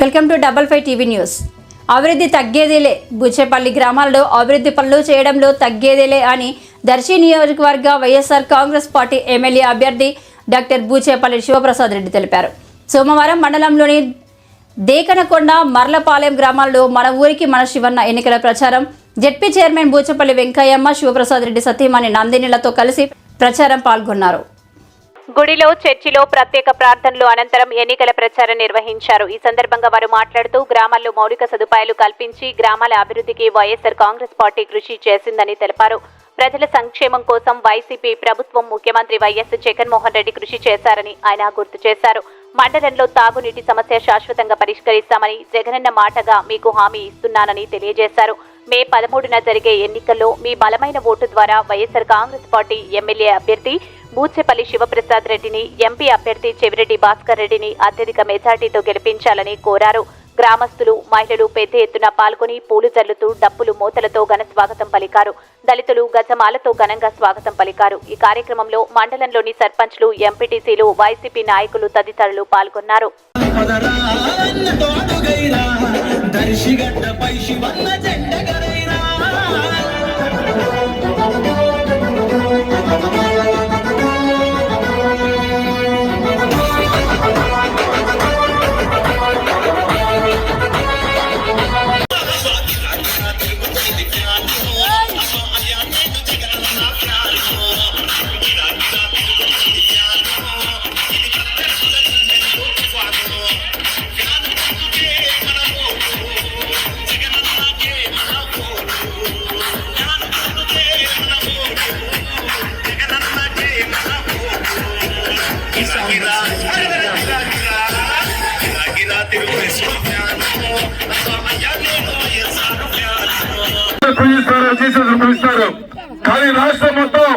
Welcome to double five TV news. అభివృద్ధి తగ్గేదేలే. బుచ్చేపల్లి గ్రామాల్లో అభివృద్ధి పనులు చేయడంలో తగ్గేదేలే అని దర్శి నియోజకవర్గ వైఎస్ఆర్ కాంగ్రెస్ పార్టీ ఎమ్మెల్యే అభ్యర్థి డాక్టర్ బూచేపల్లి శివప్రసాద్ రెడ్డి తెలిపారు. సోమవారం మండలంలోని దేకనకొండ మర్లపాలెం గ్రామాల్లో మన ఊరికి మన శివన్న ఎన్నికల ప్రచారం. జెడ్పీ చైర్మన్ బూచేపల్లి వెంకయ్యమ్మ శివప్రసాద్ రెడ్డి సతీమణి నందినిలతో కలిసి ప్రచారం పాల్గొన్నారు. గుడిలో చర్చిలో ప్రత్యేక ప్రార్థనలు అనంతరం ఎన్నికల ప్రచారం నిర్వహించారు. ఈ సందర్భంగా వారు మాట్లాడుతూ గ్రామాల్లో మౌలిక సదుపాయాలు కల్పించి గ్రామాల అభివృద్ధికి వైఎస్ఆర్ కాంగ్రెస్ పార్టీ కృషి చేసిందని తెలిపారు. ప్రజల సంక్షేమం కోసం వైసీపీ ప్రభుత్వం ముఖ్యమంత్రి వైఎస్ జగన్మోహన్ రెడ్డి కృషి చేశారని ఆయన గుర్తు చేశారు. మండలంలో తాగునీటి సమస్య శాశ్వతంగా పరిష్కరిస్తామని జగనన్న మాటగా మీకు హామీ ఇస్తున్నానని తెలియజేశారు. మే పదమూడున జరిగే ఎన్నికల్లో మీ బలమైన ఓటు ద్వారా వైఎస్ఆర్ కాంగ్రెస్ పార్టీ ఎమ్మెల్యే అభ్యర్థి బూచెపల్లి శివప్రసాద్ రెడ్డిని ఎంపీ అభ్యర్థి చెవిరెడ్డి భాస్కర్ రెడ్డిని అత్యధిక మెజార్టీతో గెలిపించాలని కోరారు. గ్రామస్తులు మహిళలు పెద్ద ఎత్తున పాల్గొని పూలు జల్లుతూ డప్పులు మూతలతో ఘన స్వాగతం పలికారు. దళితులు గజమాలతో ఘనంగా స్వాగతం పలికారు. ఈ కార్యక్రమంలో మండలంలోని సర్పంచ్లు ఎంపీటీసీలు వైసీపీ నాయకులు తదితరులు పాల్గొన్నారు. దర్శిగడ్డపై శివన్న పూజిస్తారు జీసస్ పూజిస్తారు. కానీ రాష్ట్రం మొత్తం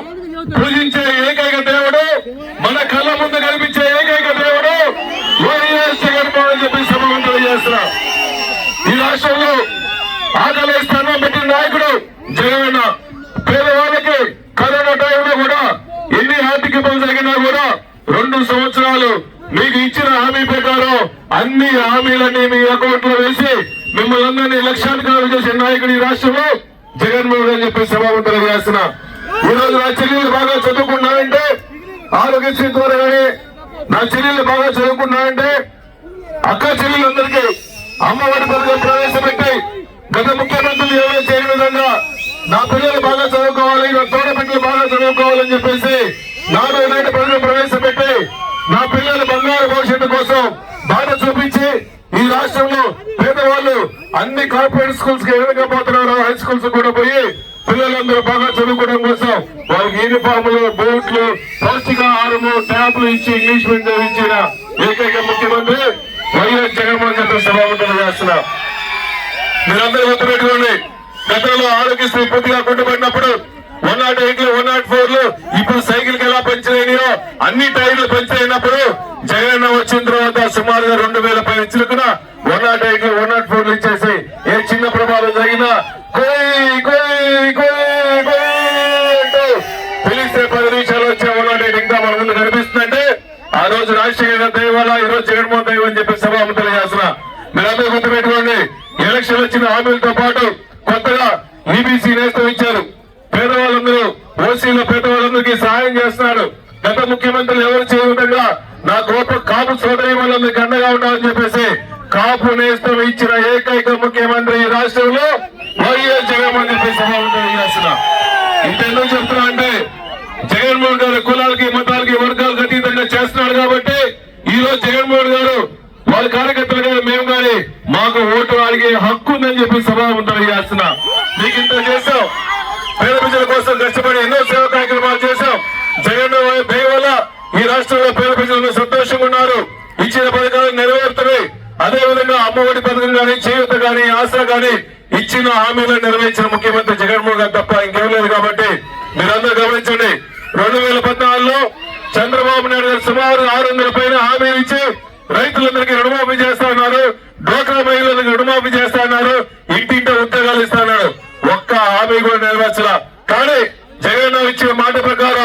పూజించే ఏకైక దేవుడు మన కళ్ళ ముందు కనిపించే ఏకైక దేవుడు వైఎస్ జగన్మోహన్ చెప్పి సభను తెలియజేస్తున్నా. ఈ రాష్ట్రంలో ఆకలి స్థానం పెట్టిన నాయకుడు జగన్ పేదవాళ్ళకి కరోనా టైంలో కూడా ఎన్ని ఆర్థిక ఇబ్బందులు జరిగినా కూడా రెండు సంవత్సరాలు మీకు ఇచ్చిన హామీ ప్రకారం అన్ని హామీలన్నీ మీ అకౌంట్లో వేసి మిమ్మల్ని అందరినీ లక్షాధికారులు చేసే నాయకుడు ఈ రాష్ట్రంలో జగన్మోహన్ అని చెప్పి సభావం తెలియజేస్తున్నా ఈ రోజు నా చెల్లెలు బాగా చదువుకున్నానంటే ఆరోగ్యశ్రీ ద్వారా కానీ నా చెల్లెలు బాగా చదువుకున్నానంటే అక్క చెల్లెలందరికీ అమ్మఒడి పథకం ప్రవేశపెట్టి గత ముఖ్యమంత్రులు ఎవరో చేయని విధంగా నా పిల్లలు బాగా చదువుకోవాలి నా తోడ బిడ్డలు బాగా చదువుకోవాలని చెప్పేసి నాలుగు ఇలాంటి పనులు ప్రవేశపెట్టి నా పిల్లల బంగారు భవిష్యత్తు కోసం బాధ చూపించి ఈ రాష్ట్రంలో పిల్లలు అన్ని కార్పొరేట్ స్కూల్స్కి ఎదగకపోతున్నారు హై స్కూల్స్ కూడా పోయి పిల్లలందరూ బాగా చదువుకోవడం కోసం వాళ్ళకి యూనిఫామ్లు బూట్లు పౌష్టికాహారము ట్యాబ్లు ఇచ్చి ఇంగ్లీష్ మీడియం ఇచ్చిన ఏకైక ముఖ్యమంత్రి వైఎస్ జగన్మోహన్ రెడ్డి సభాపతులు చేస్తున్నా మీరందరూ గుర్తుపెట్టుకోండి గతంలో ఆరోగ్యశ్రీ పూర్తిగా కొట్టుబడినప్పుడు one not eight one not ఫోర్లో ఇప్పుడు సైకిల్కి ఎలా పెంచలేనియో అన్ని టైర్లు పెంచలేనప్పుడు జగన్ వచ్చిన తర్వాత సుమారుగా రెండు వేల పై ఇచ్చుకున్న not eight one not four ఇచ్చేసి ఏ చిన్న ప్రమాదం జరిగినా కోయ్ కోయ్ కోయ్ కోయ్ అంటూ పిలిస్తే పది నిమిషాలు వచ్చే వన్ నాట్ ఎయిట్ ఇంకా మన ముందు కనిపిస్తుందంటే ఆ రోజు రాజశేఖర దయ వల్ల ఈ రోజు జగన్మోహన్ దయ అని చెప్పి సభాముఖులు చేస్తున్నా మీరందరూ గుర్తుపెట్టుకోండి ఎలక్షన్ వచ్చిన హామీలతో పాటు కొత్తగా ఈబీసీ నేస్తం ఇచ్చారు. పేదవాళ్ళందరూ ఓసీలో పేదవాళ్ళందరికీ సహాయం చేస్తున్నాడు గత ముఖ్యమంత్రులు ఎవరు చేయకుండా నా గొప్ప కాపు సోదరి వాళ్ళందరికీ అండగా ఉండాలని చెప్పేసి కాపు ఇచ్చిన ఏకైక ముఖ్యమంత్రి ఈ రాష్ట్రంలో వైఎస్ జగన్మోహన్ చెప్పి సభాముఖులు చేస్తున్నా. ఇంతెందుకు చెప్తున్నా అంటే జగన్మోహన్ గారు కులాలకి మతాలకి వర్గాలకు అతీతంగా చేస్తున్నాడు కాబట్టి ఈ రోజు జగన్మోహన్ గారు వాళ్ళ కార్యకర్తలు కానీ మేము కానీ మాకు ఓటు అడిగే హక్కు ఉందని చెప్పి సభాపతి చేస్తున్నా. మీకు ఇంత చేశాం. పేద ప్రజల కోసం కష్టపడి ఎన్నో సేవా కార్యక్రమాలు చేశాం. జగన్ వల్ల ఈ రాష్ట్రంలో పేద ప్రజలు సంతోషంగా ఉన్నారు ఇచ్చిన పథకాలు అదే విధంగా అమ్మఒడి పథకం కానీ చేయూత కానీ ఆశ కానీ ఇచ్చిన హామీలను నెరవేర్చిన ముఖ్యమంత్రి జగన్మోహన్ గారు తప్ప ఇంకేం లేదు కాబట్టి మీరందరూ గమనించండి. రెండు వేల పద్నాలుగులో చంద్రబాబు నాయుడు గారు సుమారు ఆరు వందల పైన హామీలు ఇచ్చి రైతులందరికీ రుణమాఫీ చేస్తా ఉన్నారు. డ్వాక్రా మహిళలకు రుణమాఫీ చేస్తా ఉన్నారు. ఇంటింటి ఉద్యోగాలు ఇస్తా ఉన్నారు. ఒక్క హామీ కూడా నెరవేర్చరా కానీ జగన్ ఇచ్చిన మాట ప్రకారం